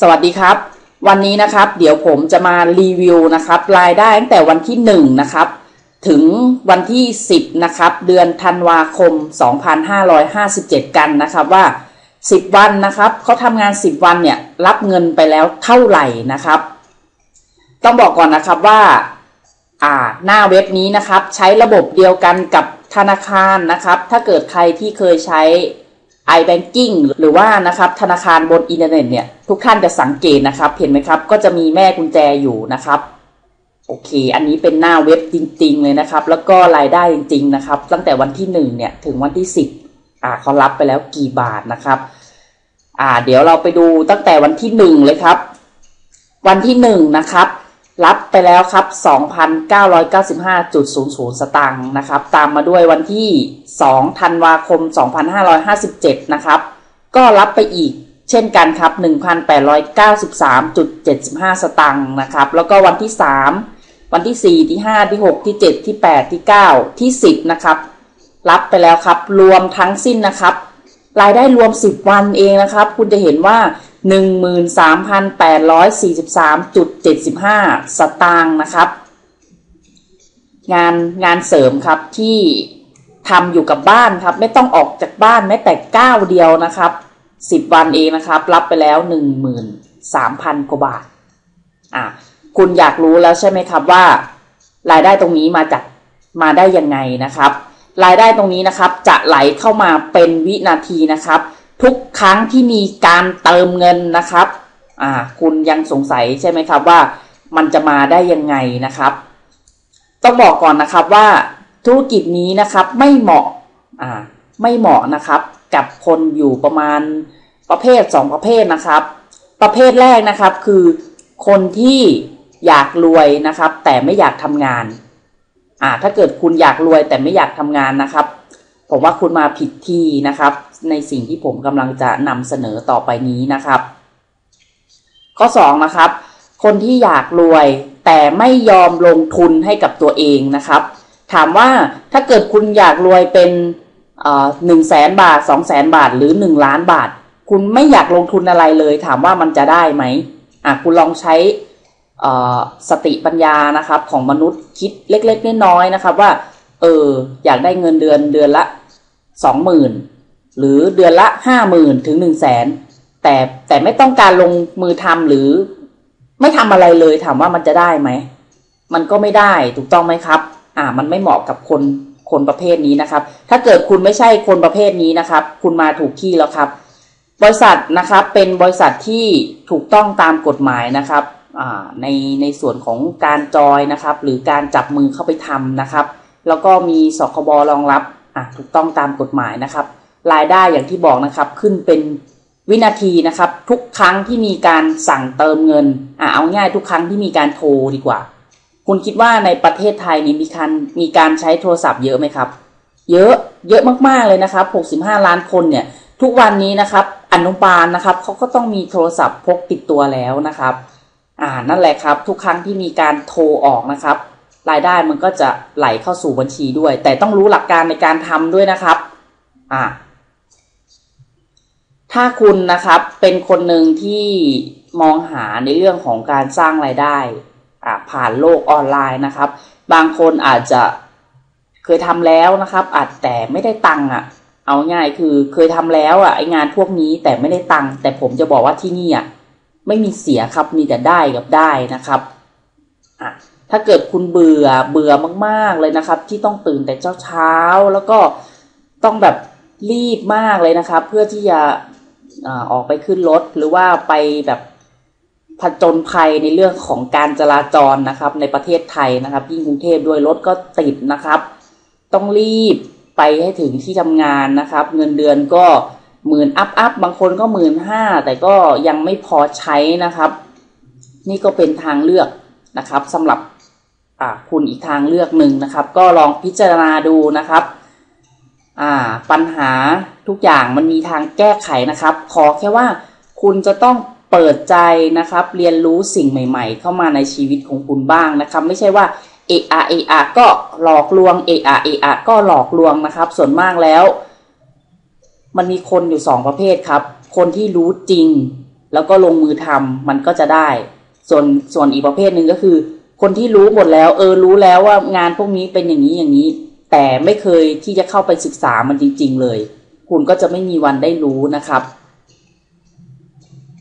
สวัสดีครับ วันนี้นะครับ เดี๋ยวผมจะมารีวิวนะครับ รายได้ตั้งแต่วันที่1นะครับ ถึงวันที่ 10นะครับ เดือนธันวาคม 2557 กันนะครับว่า 10 วันนะครับเขาทำงาน 10 วันเนี่ยรับเงินไปแล้วเท่าไหร่นะครับ ต้องบอกก่อนนะครับว่าอ่าหน้าเว็บนี้นะครับ ใช้ระบบเดียวกันกับธนาคารนะครับ ถ้าเกิดใครที่เคยใช้ iBanking หรือว่านะครับธนาคารบนอินเทอร์เน็ตเนี่ยทุกท่านจะสังเกตนะครับ เห็นไหมครับ ก็จะมีแม่กุญแจอยู่นะครับโอเค อันนี้เป็นหน้าเว็บจริง ๆ เลยนะครับ แล้วก็รายได้จริง ๆ นะครับ ตั้งแต่วันที่หนึ่งเนี่ย ถึงวันที่สิบอ่าเขารับไปแล้วกี่บาทนะครับ อ่า เดี๋ยวเราไปดูตั้งแต่วันที่หนึ่งเลยครับ วันที่หนึ่งนะครับ รับไปแล้วครับ 2,995.00 สตางค์นะครับ ตามมาด้วยวันที่ 2 ธันวาคม 2557 นะครับ ก็รับไปอีกเช่นกันครับ 1,893.75 สตางค์นะครับ แล้วก็วันที่ 3 วันที่ 4 ที่ 5 ที่ 6 ที่ 7 ที่ 8 ที่ 9 ที่ 10 นะครับ รับไปแล้วครับ รวมทั้งสิ้นนะครับ รายได้รวม 10 วันเองนะครับ คุณจะเห็นว่า 13,843.75 สตางค์นะครับ งานงานเสริมครับที่ทำอยู่กับบ้านครับ ไม่ต้องออกจากบ้านแม้แต่ก้าวเดียวนะครับ 10 วันเองนะครับ รับไปแล้ว 13,000 กว่าบาท อะคุณอยากรู้แล้วใช่ไหมครับว่า รายได้ตรงนี้มาจากมาได้ยังไงนะครับ รายได้ตรงนี้นะครับจะไหลเข้ามาเป็นวินาทีนะครับ ทุกครั้งที่มีการเติมเงินนะครับ อ่า คุณยังสงสัยใช่ไหมครับว่ามันจะมาได้ยังไงนะครับ ต้องบอกก่อนนะครับว่าธุรกิจนี้นะครับไม่เหมาะ อ่า ไม่เหมาะนะครับ กับคนอยู่ประมาณประเภทสองประเภทนะครับ ประเภทแรกนะครับคือคนที่อยากรวยนะครับ แต่ไม่อยากทำงาน อ่า ถ้าเกิดคุณอยากรวยแต่ไม่อยากทำงานนะครับ ผมว่าคุณมาผิดที่นะครับ ในสิ่งที่ผมกำลังจะนำเสนอต่อไปนี้นะครับ ข้อ2นะครับ คนที่อยากรวยแต่ไม่ยอมลงทุนให้กับตัวเองนะครับ ถามว่าถ้าเกิดคุณอยากรวยเป็นหนึ่งแสนบาทสองแสนบาทหรือหนึ่งล้านบาท คุณไม่อยากลงทุนอะไรเลย ถามว่ามันจะได้ไหมอะคุณลองใช้สติปัญญานะครับของมนุษย์คิดเล็กๆน้อยๆนะครับว่า เออ อยากได้เงินเดือนเดือนละสองหมื่นหรือเดือนละห้าหมื่นถึงหนึ่งแสนแต่แต่ไม่ต้องการลงมือทำหรือ ไม่ทำอะไรเลยถามว่ามันจะได้ไหม มันก็ไม่ได้ถูกต้องไหมครับ อ่า มันไม่เหมาะกับคนคนประเภทนี้นะครับ ถ้าเกิดคุณไม่ใช่คนประเภทนี้นะครับ คุณมาถูกที่แล้วครับ บริษัทนะครับเป็นบริษัทที่ถูกต้องตามกฎหมายนะครับอ่าในในส่วนของการจอยนะครับ หรือการจับมือเข้าไปทำนะครับ แล้วก็มีสคบรองรับอ่าถูกต้องตามกฎหมายนะครับ รายได้อย่างที่บอกนะครับขึ้นเป็นวินาทีนะครับ ทุกครั้งที่มีการสั่งเติมเงินอ่าเอาง่ายทุกครั้งที่มีการโทรดีกว่า คุณคิดว่าในประเทศไทยนี้มีการมีการใช้โทรศัพท์เยอะไหมครับ เยอะเยอะมากๆเลยนะครับ 65 ล้านคนเนี่ย ทุกวันนี้นะครับอนุบาลนะครับเขาก็ต้องมีโทรศัพท์พกติดตัวแล้วนะครับ อ่านั่นแหละครับ ทุกครั้งที่มีการโทรออกนะครับ รายได้มันก็จะไหลเข้าสู่บัญชีด้วย แต่ต้องรู้หลักการในการทำด้วยนะครับอ่าถ้าคุณนะครับเป็นคนหนึ่งที่มองหาในเรื่องของการสร้างรายได้ผ่านโลกออนไลน์นะครับ บางคนอาจจะเคยทำแล้วนะครับ อาจแต่ไม่ได้ตังค์อะ เอาง่ายคือเคยทำแล้วอะไองานพวกนี้แต่ไม่ได้ตังค์แต่ผมจะบอกว่าที่นี่อะไม่มีเสียครับมีแต่ได้กับได้นะครับอะ ถ้าเกิดคุณเบื่อเบื่อมาก ๆเลยนะครับ ที่ต้องตื่นแต่เช้าเช้าแล้วก็ต้องแบบรีบมากเลยนะครับ เพื่อที่จะออกไปขึ้นรถหรือว่าไปแบบผจญภัยในเรื่องของการจราจรนะครับ ในประเทศไทยนะครับ ยิ่งกรุงเทพด้วยรถก็ติดนะครับ ต้องรีบไปให้ถึงที่ทำงานนะครับ เงินเดือนก็หมื่นอัพอัพบางคนก็หมื่นห้าแต่ก็ยังไม่พอใช้นะครับ นี่ก็เป็นทางเลือกนะครับสำหรับ คุณอีกทางเลือกหนึ่งนะครับ ก็ลองพิจารณาดูนะครับปัญหาทุกอย่างมันมีทางแก้ไขนะครับ ขอแค่ว่าคุณจะต้องเปิดใจนะครับ เรียนรู้สิ่งใหม่ ๆ เข้ามาในชีวิตของคุณบ้างนะครับ ไม่ใช่ว่าเอะอะเอะอะก็หลอกลวงเอะอะเอะอะก็หลอกลวงนะครับ ส่วนมากแล้ว มันมีคนอยู่สองประเภทครับ คนที่รู้จริง แล้วก็ลงมือทำมันก็จะได้ ส่วนส่วนอีกประเภทหนึ่งก็คือ คนที่รู้หมดแล้ว เออรู้แล้วว่างานพวกนี้เป็นอย่างนี้อย่างนี้ แต่ไม่เคยที่จะเข้าไปศึกษามันจริง ๆ เลย คุณก็จะไม่มีวันได้รู้นะครับ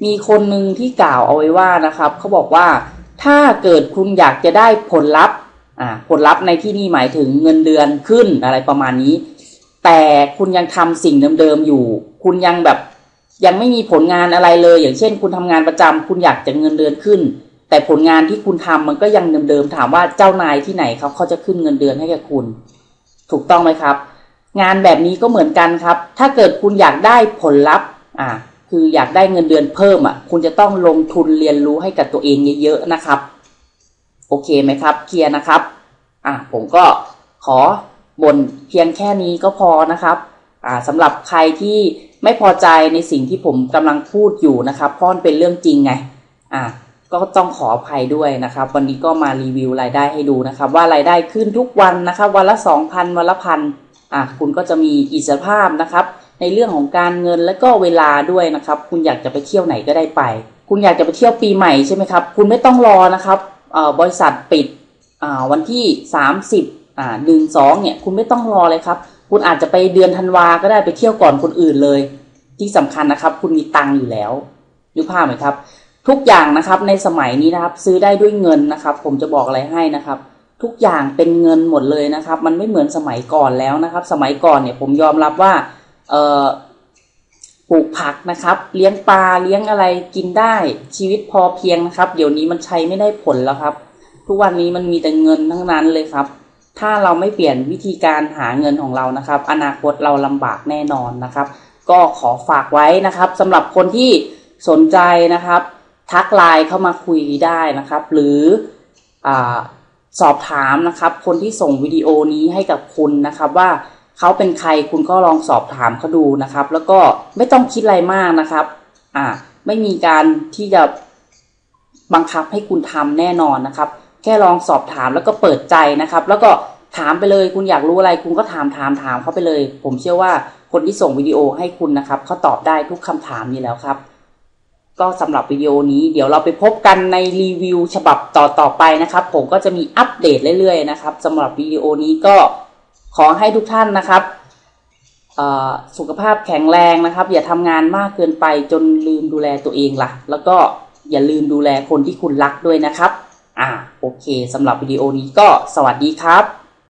มีคนหนึ่งที่กล่าวเอาไว้ว่านะครับเขาบอกว่าถ้าเกิดคุณอยากจะได้ผลลัพธ์อ่าผลลัพธ์ในที่นี่หมายถึงเงินเดือนขึ้นอะไรประมาณนี้ แต่คุณยังทำสิ่งเดิมๆอยู่ คุณยังแบบยังไม่มีผลงานอะไรเลย อย่างเช่น คุณทำงานประจำคุณอยากจะเงินเดือนขึ้น แต่ผลงานที่คุณทำมันก็ยังเดิมๆถามว่าเจ้านายที่ไหนเขาเขาจะขึ้นเงินเดือนให้กับคุณ ถูกต้องไหมครับ งานแบบนี้ก็เหมือนกันครับ ถ้าเกิดคุณอยากได้ผลลัพธ์อ่าคืออยากได้เงินเดือนเพิ่มอะคุณจะต้องลงทุนเรียนรู้ให้กับตัวเองเยอะๆนะครับ โอเคไหมครับเคลียร์นะครับอะผมก็ขอบ่นเพียงแค่นี้ก็พอนะครับอ่าสำหรับใครที่ไม่พอใจในสิ่งที่ผมกำลังพูดอยู่นะครับเพราะมันเป็นเรื่องจริงไงอ่า ก็ต้องขออภัยด้วยนะครับ วันนี้ก็มารีวิวรายได้ให้ดูนะครับ ว่ารายได้ขึ้นทุกวันนะครับ วันละสองพันวันละพันอะคุณก็จะมีอิสรภาพนะครับ ในเรื่องของการเงินและก็เวลาด้วยนะครับ คุณอยากจะไปเที่ยวไหนก็ได้ไป คุณอยากจะไปเที่ยวปีใหม่ใช่ไหมครับ คุณไม่ต้องรอนะครับบริษัทปิดวันที่สามสิบอ่าหนึ่งสองเนี่ยคุณไม่ต้องรอเลยครับ คุณอาจจะไปเดือนธันวาก็ได้ไปเที่ยวก่อนคนอื่นเลย ที่สำคัญนะครับ คุณมีตังค์อยู่แล้วนึกภาพไหมครับ ทุกอย่างนะครับในสมัยนี้นะครับ ซื้อได้ด้วยเงินนะครับ ผมจะบอกอะไรให้นะครับ ทุกอย่างเป็นเงินหมดเลยนะครับ มันไม่เหมือนสมัยก่อนแล้วนะครับ สมัยก่อนเนี่ยผมยอมรับว่าเอ่อปลูกผักนะครับ เลี้ยงปลาเลี้ยงอะไรกินได้ชีวิตพอเพียงนะครับ เดี๋ยวนี้มันใช้ไม่ได้ผลแล้วครับ ทุกวันนี้มันมีแต่เงินทั้งนั้นเลยครับ ถ้าเราไม่เปลี่ยนวิธีการหาเงินของเรานะครับ อนาคตเราลำบากแน่นอนนะครับ ก็ขอฝากไว้นะครับสำหรับคนที่สนใจนะครับ ทักไลน์เข้ามาคุยได้นะครับ หรืออสอบถามนะครับ คนที่ส่งวิดีโอนี้ให้กับคุณนะครับ ว่าเขาเป็นใครคุณก็ลองสอบถามเขาดูนะครับ แล้วก็ไม่ต้องคิดอะไรมากนะครับอ่าไม่มีการที่จะบังคับให้คุณทำแน่นอนนะครับ แค่ลองสอบถามแล้วก็เปิดใจนะครับ แล้วก็ถามไปเลยคุณอยากรู้อะไร คุณก็ถามถามถามเขาไปเลย ผมเชื่อว่าคนที่ส่งวิดีโอให้คุณนะครับเขาตอบได้ทุกคำถามนี้แล้วครับ ก็สำหรับวิดีโอนี้เดี๋ยวเราไปพบกันในรีวิวฉบับต่อตอไปนะครับ ผมก็จะมีอัปเดตเรื่อยๆนะครับสำหรับวิดีโอนี้ก็ขอให้ทุกท่านนะครับสุขภาพแข็งแรงนะครับ อย่าทำงานมากเกินไปจนลืมดูแลตัวเองละ่ะ แล้วก็อย่าลืมดูแลคนที่คุณรักด้วยนะครับ อ่าโอเคสำหรับวิดีโอนี้ก็สวัสดีครับ